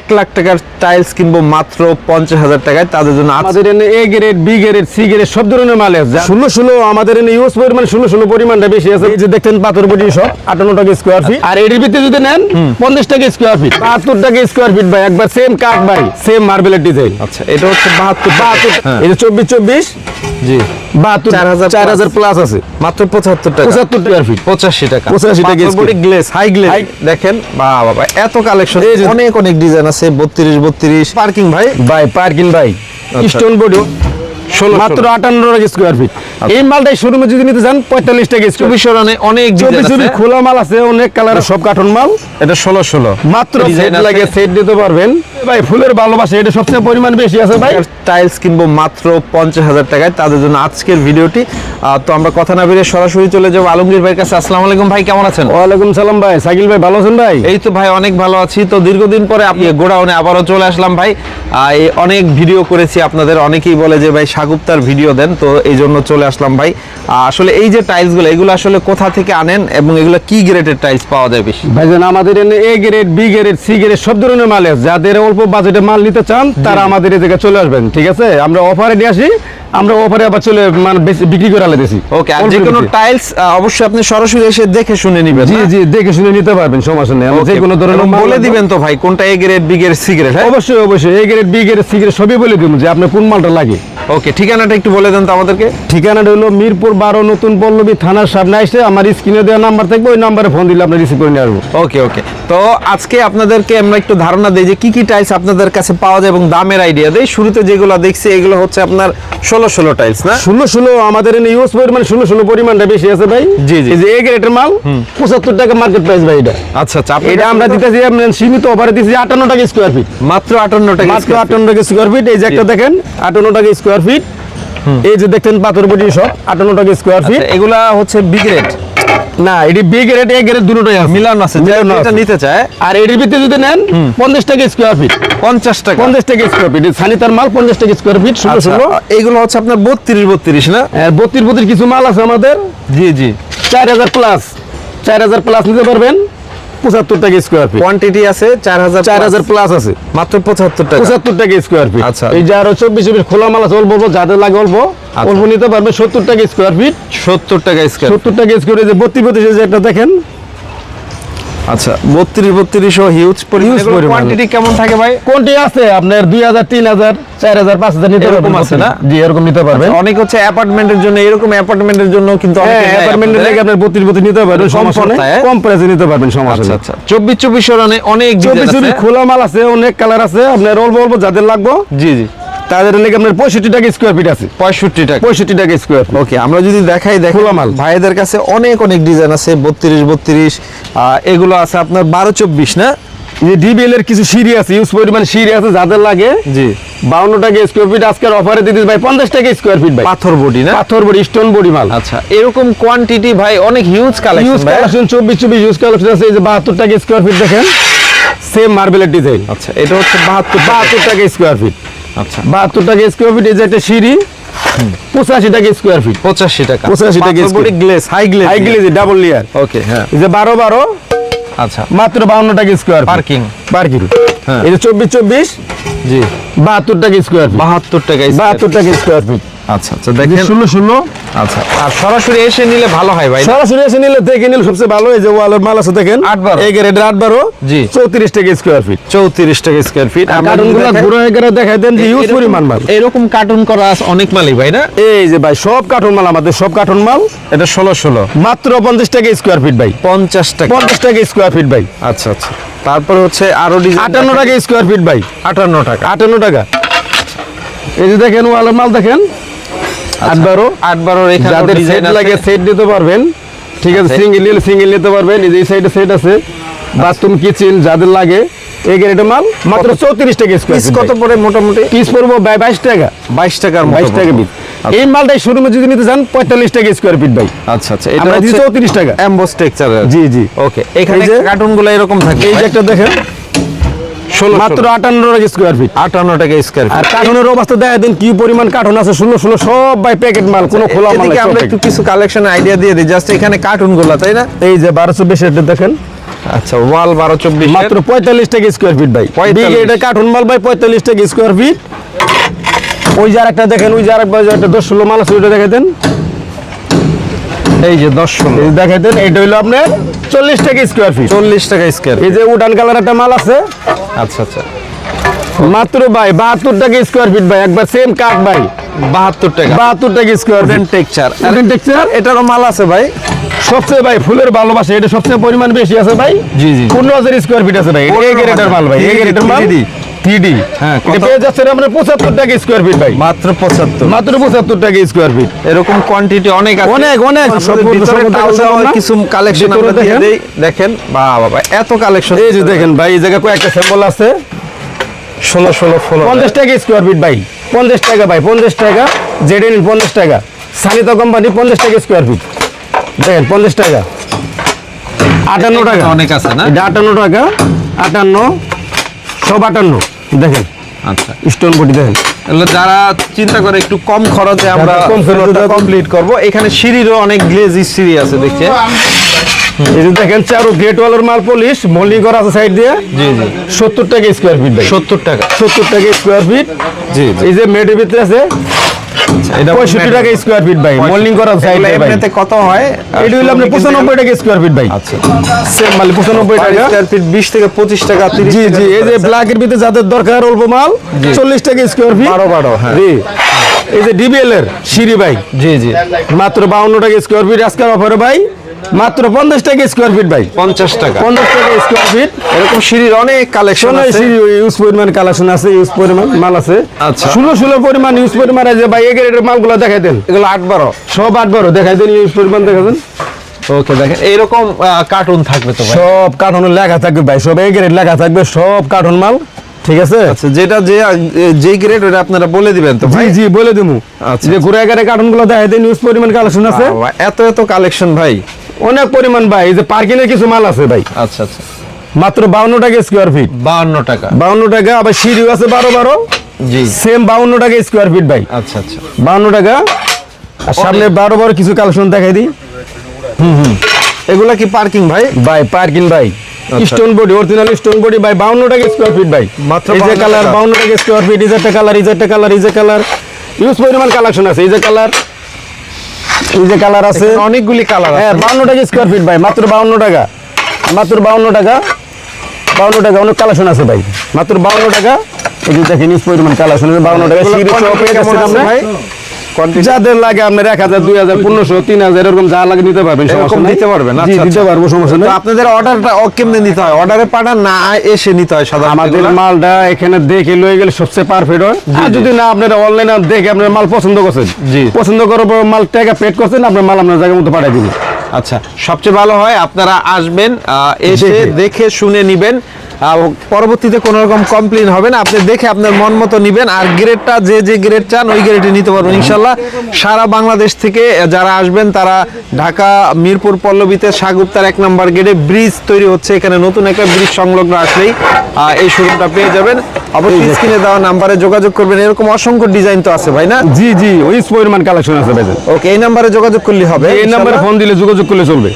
এক লাখ টাকার টাইলস কিনবো মাত্র পঞ্চাশ হাজার টাকায় তাদের জন্য আমাদের এনে A grade B grade C grade সব ধরনের মাল আছে। ষোলো ষোলো আমাদের এনে ইউজ পরিমাণ ষোলো ষোলো পরিমাণটা বেশি আছে। এই যে দেখছেন পাথর বডি সব আটান্ন টাকা স্কোয়ার ফিট আর এটির ভিতরে যদি নেন পঞ্চাশ টাকা স্কোয়ার ফিট বাহাত্তর টাকা স্কোয়ার ফিট ভাই একবার সেম কাঠ ভাই সেম মার্বেলের ডিজাইন আচ্ছা এটা হচ্ছে বাহাত্তর বাহাত্তর এটা চব্বিশ চব্বিশ। জি। বাহাত্তর 4000 চার হাজার প্লাস আছে। মাত্র পঁচাত্তর টাকা। পঁচাত্তর টাকার ফিট পঁচাশি টাকা। 85 টাকা গ্লেস হাই গ্লেস দেখেন বা বাবা এত কালেকশন অনেক অনেক ডিজাইন আছে বত্রিশ বত্রিশ। পার্কিং ভাই? ভাই পার্কিং ভাই। আচ্ছা। স্টোন বডি ষোলো মাত্র আটান্ন টাকা স্কোয়ার ফিট এই মালটাই শোরুমে যদি নিতে চান পঁয়তাল্লিশ টাকা স্কোয়ার চব্বিশ অনেক ডিজাইন খোলা মাল আছে অনেক কালার সব কার্টন মাল। এটা ষোলো ষোলো মাত্র সেট লাগে সেট দিতে পারবেন। ভাই ফুলের ভালোবাসা এটা সবচেয়ে পরিমাণ বেশি আছে ভাই। টাইলস কিনবো মাত্র পঞ্চাশ হাজার টাকায় তাদের জন্য আজকের ভিডিওটি। তো আমরা কথা না বেরিয়ে সরাসরি চলে যাব আলমগীর ভাইয়ের কাছে। আসসালামু আলাইকুম ভাই কেমন আছেন? ওয়ালাইকুম সালাম ভাই সাকিল ভাই ভালো আছেন ভাই? এই তো ভাই অনেক ভালো আছি। তো দীর্ঘদিন পরে আপনি গোডাউনে আবারও চলে আসলাম ভাই। এই অনেক ভিডিও করেছি আপনাদের অনেকেই বলে যে ভাই সাগুপ্তার ভিডিও দেন তো এই জন্য চলে আসলাম ভাই। আসলে এই যে টাইলসগুলো এগুলো আসলে কোথা থেকে আনেন এবং এগুলো কি গ্রেডের টাইলস পাওয়া যায় বেশি? ভাইজান আমাদের A grade B grade C grade সব ধরনের মাল আছে। যাদের অল্প বাজেটে মাল নিতে চান তারা আমাদের এই জায়গায় চলে আসবেন ঠিক আছে? আমরা অফারে নিয়ে আসি আমরা অফারে আবার চলে মানে বিক্রি করে আলে দিছি। ওকে আর যে কোনো টাইলস অবশ্যই আপনি সরাসরি এসে দেখে শুনে নেবেন জি জি দেখে শুনে নিতে পারবেন সমস্যা নেই। আমরা যে কোনো ধরনের মাল বলে দিবেন তো ভাই কোনটা A grade B grade C grade অবশ্যই অবশ্যই A grade B grade C grade সবই বলে দিব যে আপনার কোন মালটা লাগে। ওকে ঠিকানাটা একটু বলে দেন তো আমাদেরকে। ঠিকানাটা হলো মিরপুর বারো নতুন পল্লবী থানার সামনে এসে আমার স্ক্রিনে দেওয়া নাম্বার থাকবে ওই নাম্বারে ফোন দিলে আপনি রিসিভ করে নিয়ে আসব। ওকে ওকে তো আজকে আপনাদেরকে আমরা একটু ধারণা দিই যে কি কি টাইলস আপনাদের কাছে পাওয়া যায় এবং দামের আইডিয়া দেই। শুরুতে যেগুলো দেখছি এগুলো হচ্ছে আপনার ষোলো ষোলো টাইলস না? ষোলো ষোলো আমাদের ইউজ পরিমাণ ষোলো ষোলো পরিমাণটা বেশি আছে ভাই। জি, জি। যে এ গ্রেডের মাল পঁচাত্তর টাকা মার্কেট প্রাইস ভাই এটা। আচ্ছা আচ্ছা এটা আমরা দিতেছি আপনার সীমিত অফারে দিচ্ছি আটান্ন টাকা স্কোয়ার ফিট মাত্র আটান্ন টাকা মাত্র আটান্ন টাকা স্কোয়ার ফিট এই যে একটা দেখেন আটান্ন টাকা স্কোয়ার ফিট এই যে দেখছেন পাথর বডি সব আটান্ন টাকা স্কোয়ার ফিট আচ্ছা, এগুলা হচ্ছে বি গ্রেড না এটি বি গ্রেড এ গ্রেড দুটোই আছে। মিলান আছে এটা নিতে চায়। আর এটির ভিতরে যদি নেন পঞ্চাশ টাকা স্কোয়ার ফিট পঞ্চাশ টাকা। পঞ্চাশ টাকা স্কোয়ার ফিট সানিতার মাল পঞ্চাশ টাকা স্কোয়ার ফিট শুনো শুনো এইগুলো হচ্ছে আপনার বত্রিশ বত্রিশ না? বত্রিশ বত্রিশ কিছু মাল আছে আমাদের। জি জি। চার হাজার প্লাস চার হাজার প্লাস নিতে পারবেন। পঁচাত্তর টাকা স্কোয়ার ফিট কোয়ান্টিটি আছে চার হাজার চার হাজার প্লাস আছে। মাত্র পঁচাত্তর টাকা। পঁচাত্তর টাকা স্কোয়ার ফিট আচ্ছা। এই যে আরও চব্বিশ চব্বিশ খোলা মাল অল্প অল্প যাদের লাগে অল্প অল্প নিতে পারবে সত্তর টাকা স্কোয়ার ফিট সত্তর টাকা স্কোয়ার সত্তর টাকা স্কোয়ার যে বত্রিশ বত্রিশ যে একটা দেখেন। আচ্ছা বত্রিশ বত্রিশ ও হিউজ পরিমাণ। কোয়ান্টিটি কেমন থাকে ভাই? কোনটি আছে আপনার দুই হাজার তিন হাজার চার হাজার পাঁচ হাজার নিতে পারবেন। আছে না? জি এরকম নিতে পারবেন। অনেক হচ্ছে অ্যাপার্টমেন্টের জন্য এরকম অ্যাপার্টমেন্টের জন্য কিন্তু অ্যাপার্টমেন্টের আপনাদের। আপনার বত্রিশ বত্রিশ নিতে পারবেন সমস্যা নেই। কম প্রাইসে নিতে পারবেন সমস্যা নেই। আচ্ছা। চব্বিশ চব্বিশ রানে অনেক চব্বিশ ডিজাইন চব্বিশ খোলা মাল আছে অনেক কালার আছে আপনার অল্প অল্প যাদের লাগবে। জি জি। তাদের লেগে আপনার পঁয়ষট্টি টাকা স্কোয়ার ফিট আছে। পঁয়ষট্টি টাকা। পঁয়ষট্টি টাকা স্কোয়ার ওকে আমরা যদি দেখাই দেখো খোলা মাল। ভাইদের কাছে অনেক অনেক ডিজাইন আছে বত্রিশ বত্রিশ এগুলো আছে আপনার বারো চব্বিশ না? যে ডিবিএল এর কিছু সিঁড়ি আছে ইউজ পরিমাণ সিঁড়ি আছে যাদের লাগে জি। বাউন্ন টাকা স্কোয়ার ফিট আজকের অফারে দিতে ভাই পঞ্চাশ টাকা স্কোয়ার ফিট ভাই। পাথর বডি না? পাথর বডি স্টোন বডি মাল। আচ্ছা এরকম কোয়ান্টিটি ভাই অনেক হিউজ কালেকশন ভাই। কালেকশন চব্বিশ চব্বিশ ইউজ কালেকশন আছে এই যে বাহাত্তর টাকা স্কোয়ার ফিট দেখেন। সেম মার্বেলের ডিজাইন আচ্ছা এটা হচ্ছে বাহাত্তর বাহাত্তর টাকা স্কোয়ার ফিট আচ্ছা। বাহাত্তর টাকা স্কোয়ার ফিট এই যে একটা সিঁড়ি পঁচাশি টাকা স্কোয়ার ফিট পঁচাশি টাকা। 85 টাকা glaze high glaze high glaze double layer okay হ্যাঁ। এই যে বারো বারো আচ্ছা। মাত্র বাউন্ন টাকা স্কোয়ার পার্কিং পার্কিং হ্যাঁ। চব্বিশ চব্বিশ? জি। বাহাত্তর টাকা স্কোয়ার ফিট বাহাত্তর টাকা বাহাত্তর টাকা স্কোয়ার ফিট আচ্ছা আচ্ছা দেখেন। ষোলো ষোলো। আচ্ছা আর সরাসরি এসে নিলে ভালো হয় ভাই। সরাসরি এসে নিলে দেখে নিলে সবচেয়ে ভালো এই যে ওয়ালের মাল আছে দেখেন। আট এই গ্রেডের আট জি। চৌত্রিশ টাকা স্কোয়ার ফিট চৌত্রিশ টাকা স্কোয়ার ফিট কার্টুন ঘুরে গেলে দেখাই দেন যে ইউজ পরিমাণ মাল। এরকম কার্টুন করা আছে অনেক মালই ভাই না? এই যে ভাই সব কার্টুন মাল আমাদের সব কার্টুন মাল। এটা ষোলো ষোলো। মাত্র পঞ্চাশ টাকা স্কোয়ার ফিট ভাই। পঞ্চাশ টাকা। পঞ্চাশ টাকা স্কোয়ার ফিট ভাই। আচ্ছা আচ্ছা। তারপর হচ্ছে আরও আটান্ন টাকা স্কোয়ার ফিট ভাই। আটান্ন টাকা। আটান্ন টাকা। এই যে দেখেন ওয়ালের মাল দেখেন? আট বারো। আট এখানে যাদের সেট লাগে সেট দিতে পারবেন। ঠিক আছে আচ্ছা। সিঙ্গেল নিলে সিঙ্গেল নিতে পারবেন। এই যে এই সাইডে সেট আছে। বাথরুম কিচেন যাদের লাগে। এই গ্রেডের মাল মাত্র চৌত্রিশ টাকা স্কোয়ার কত পড়ে মোটামুটি? পিস পড়ব বাইশ টাকা। বাইশ মতো বাইশ টাকা। পিস এই মালটাই শোরুমে যদি নিতে চান পঁয়তাল্লিশ টাকা স্কোয়ার ফিট ভাই। আচ্ছা আচ্ছা আমরা দিচ্ছি 34 টাকা। এমবোস টেক্সচার জি জি। ওকে এখানে কার্টুনগুলো এরকম থাকে এই যে একটা দেখেন মাত্র আটান্ন টাকা স্কোয়ার ফিট আটান্ন টাকা স্কোয়ার আর কার্টনের অবস্থা দেখা দেন কি পরিমাণ কার্টন আছে সব ভাই প্যাকেট মাল কোনো খোলা মাল আমরা একটু কিছু কালেকশন আইডিয়া দিয়ে দিই জাস্ট এখানে কার্টুনগুলো তাই না? এই যে বারোশো বেশি রেটে দেখেন। আচ্ছা ওয়াল বারো চব্বিশ মাত্র পঁয়তাল্লিশ টাকা স্কোয়ার ফিট ভাই। 45 এটা কার্টুন মাল ভাই পঁয়তাল্লিশ টাকা স্কোয়ার ফিট ওই যে আরেকটা দেখেন ওই যে আরেকবার একটা দশ ষোলো মাল আছে ওইটা দেখাতেন এই যে দশ যে দেখাতেন এটা হইল আপনার চল্লিশ টাকা স্কোয়ার ফিট চল্লিশ টাকা স্কোয়ার এই যে উডান কালার একটা মাল আছে। আচ্ছা আচ্ছা। মাত্র ভাই বাহাত্তর টাকা স্কোয়ার ফিট ভাই একবার সেম কাঠ ভাই। বাহাত্তর টাকা। বাহাত্তর টাকা স্কোয়ার ফিট টেক্সচার টেক্সচার এটারও মাল আছে ভাই। সবচেয়ে ভাই ফুলের ভালোবাসা এটা সবচেয়ে পরিমাণ বেশি আছে ভাই। জি, জি। পনেরো হাজার স্কোয়ার ফিট আছে ভাই। এই গ্রেডের মাল ভাই এই গ্রেডের মাল। 3D থ্রি হ্যাঁ, এটা? পেয়ে যাচ্ছে আমরা পঁচাত্তর টাকা স্কোয়ার ফিট ভাই। মাত্র পঁচাত্তর। মাত্র পঁচাত্তর টাকা স্কোয়ার ফিট এরকম কোয়ান্টিটি অনেক আছে। অনেক, অনেক। কিছু কালেকশন দেখেন। দেই। দেখেন বা বাবা এত কালেকশন এই যে দেখেন ভাই এই জায়গায় কয়েকটা স্যাম্পল আছে। ষোলো ষোলো ষোলো পঞ্চাশ টাকা স্কোয়ার ফিট ভাই। পঞ্চাশ টাকা ভাই পঞ্চাশ টাকা। জেড এন পঞ্চাশ টাকা। সানিতা কোম্পানি পঞ্চাশ টাকা স্কোয়ার ফিট দেখেন পঞ্চাশ টাকা। আটান্ন টাকা। অনেক আছে না? আটান্ন টাকা। আটান্ন সব আটান্ন। দেখেন আচ্ছা। স্টোন বডি দেখেন। এগুলো যারা চিন্তা করে একটু কম খরচে আমরা কমপ্লিট করব। এখানে সিঁড়িরও অনেক গ্লেজি সিঁড়ি আছে দেখছে এই যে দেখেন চারো গেট ওয়ালের মাল পলিশ করা আছে সাইড দিয়ে। জি জি। সত্তর টাকা স্কোয়ার ফিট সত্তর টাকা। সত্তর টাকা স্কোয়ার ফিট জি এই যে মেডের ভিতরে আছে এটা টাকা স্কোয়ার ফিট ভাই মোল্ডিং করা সাইড ভাই। এমনিতে কত হয়? এটা হইল আপনার পঁচানব্বই টাকা স্কোয়ার ফিট ভাই। আচ্ছা। সেম মাল পঁচানব্বই টাকা। স্কোয়ার ফিট বিশ থেকে পঁচিশ টাকা তিরিশ জি জি এই যে। ব্ল্যাকের ভিতরে যাদের দরকার অল্প মাল চল্লিশ টাকা স্কোয়ার ফিট হ্যাঁ। জি। এই যে ডিবিএল এর সিঁড়ি ভাই। জি জি। মাত্র বাউন্ন টাকা স্কোয়ার ফিট আজকের অফারে ভাই। মাত্র পঞ্চাশ টাকা স্কোয়ার ফিট ভাই। পঞ্চাশ টাকা। পঞ্চাশ টাকা স্কোয়ার ফিট এরকম সিঁড়ির অনেক কালেকশন সিঁড়ি ইউজ পরিমাণ কালেকশন আছে ইউজ পরিমাণ মাল আছে। আচ্ছা। ষোলো ষোলো পরিমাণ ইউজ পরিমাণ আছে। ভাই এই গ্রেডের মালগুলো দেখাই দেন। এগুলো আট বারো। সব আট বারো। দেখাই দেন ইউজ পরিমাণ দেখা দেন। ওকে দেখেন। এইরকম কার্টুন থাকবে তো সব কার্টনের লেখা থাকবে ভাই। সব লেখা থাকবে সব কার্টন মাল। ঠিক আছে? আচ্ছা যেটা যে যে গ্রেড ওটা আপনারা বলে দিবেন তো ভাই? জি বলে দিমু। আচ্ছা। যে ঘুরে এগারে কার্টনগুলো দেখাই দেন ইউজ পরিমাণ কালেকশন আছে। এত এত কালেকশন ভাই। অনেক পরিমাণ ভাই এই যে পার্কিং এর কিছু মাল আছে ভাই। আচ্ছা আচ্ছা। মাত্র বাউন্ন টাকা স্কোয়ার ফিট বাহান্ন টাকা। বাউন্ন টাকা আবার সিঁড়িও আছে বারো বারো। জি। সেম বাউন্ন টাকা স্কোয়ার ফিট ভাই। আচ্ছা আচ্ছা। বাউন্ন টাকা। আর সামনে বারো বারো কিছু কালেকশন দেখাই দিই। হুম হুম। এগুলা কি পার্কিং ভাই? ভাই পার্কিং ভাই। Stone body original stone body ভাই বাউন্ন টাকা স্কোয়ার ফিট ভাই। মাত্র এই যে কালার টাকা। বাউন্ন টাকা স্কোয়ার ফিট এই যে কালার এই যে কালার এই যে কালার ইউজ পরিমাণ কালেকশন আছে এই যে কালার এই যে কালার আছে? অনেকগুলি কালার হ্যাঁ বাউন্ন টাকা স্কোয়ার ফিট ভাই মাত্র বাউন্ন টাকা। মাত্র বাউন্ন টাকা বাউন্ন টাকা অনেক কালেকশন আছে ভাই। মাত্র বাউন্ন টাকা। দেখেন ইউজ পরিমাণ কালেকশন আছে বাউন্ন টাকা। যাদের লাগে আপনার এক হাজার দুই হাজার পনেরোশো তিন হাজার এরকম যা লাগে নিতে পারবেন সমস্যা দিতে পারবেন আচ্ছা দিতে আচ্ছা। পারব সমস্যা নেই। আপনাদের অর্ডারটা কেমনে নিতে হয়? অর্ডারে পাঠান না এসে নিতে হয় সাধারণত আমাদের মালটা এখানে দেখে লয়ে গেলে সবচেয়ে পারফেক্ট হয়। আর যদি না আপনারা অনলাইনে দেখে আপনার মাল পছন্দ করছেন জি। পছন্দ করার পর মাল টাকা পেড করছেন আপনার মাল আপনার জায়গা মতো পাঠিয়ে দিবেন। আচ্ছা সবচেয়ে ভালো হয় আপনারা আসবেন এসে দেখে। শুনে নিবেন পরবর্তীতে কোনো রকম কমপ্লেন হবে না। আপনি দেখে আপনার মন মতো নিবেন আর গ্রেডটা যে যে গ্রেড চান ওই গ্রেডে নিতে পারবেন। ইনশাল্লাহ সারা বাংলাদেশ থেকে যারা আসবেন তারা ঢাকা মিরপুর পল্লবীতে সাগুপ্তার এক নম্বর গেটে ব্রিজ তৈরি হচ্ছে। এখানে নতুন একটা ব্রিজ সংলগ্ন আসলেই এই শোরুমটা পেয়ে যাবেন। অবশ্যই স্ক্রিনে দেওয়া নাম্বারে যোগাযোগ করবেন। এরকম অসংখ্য ডিজাইন তো আছে ভাই না? জি জি ওই পরিমাণ কালেকশন আছে ভাই। ওকে এই নাম্বারে যোগাযোগ করলে হবে এই নাম্বারে ফোন দিলে যোগাযোগ করলে চলবে।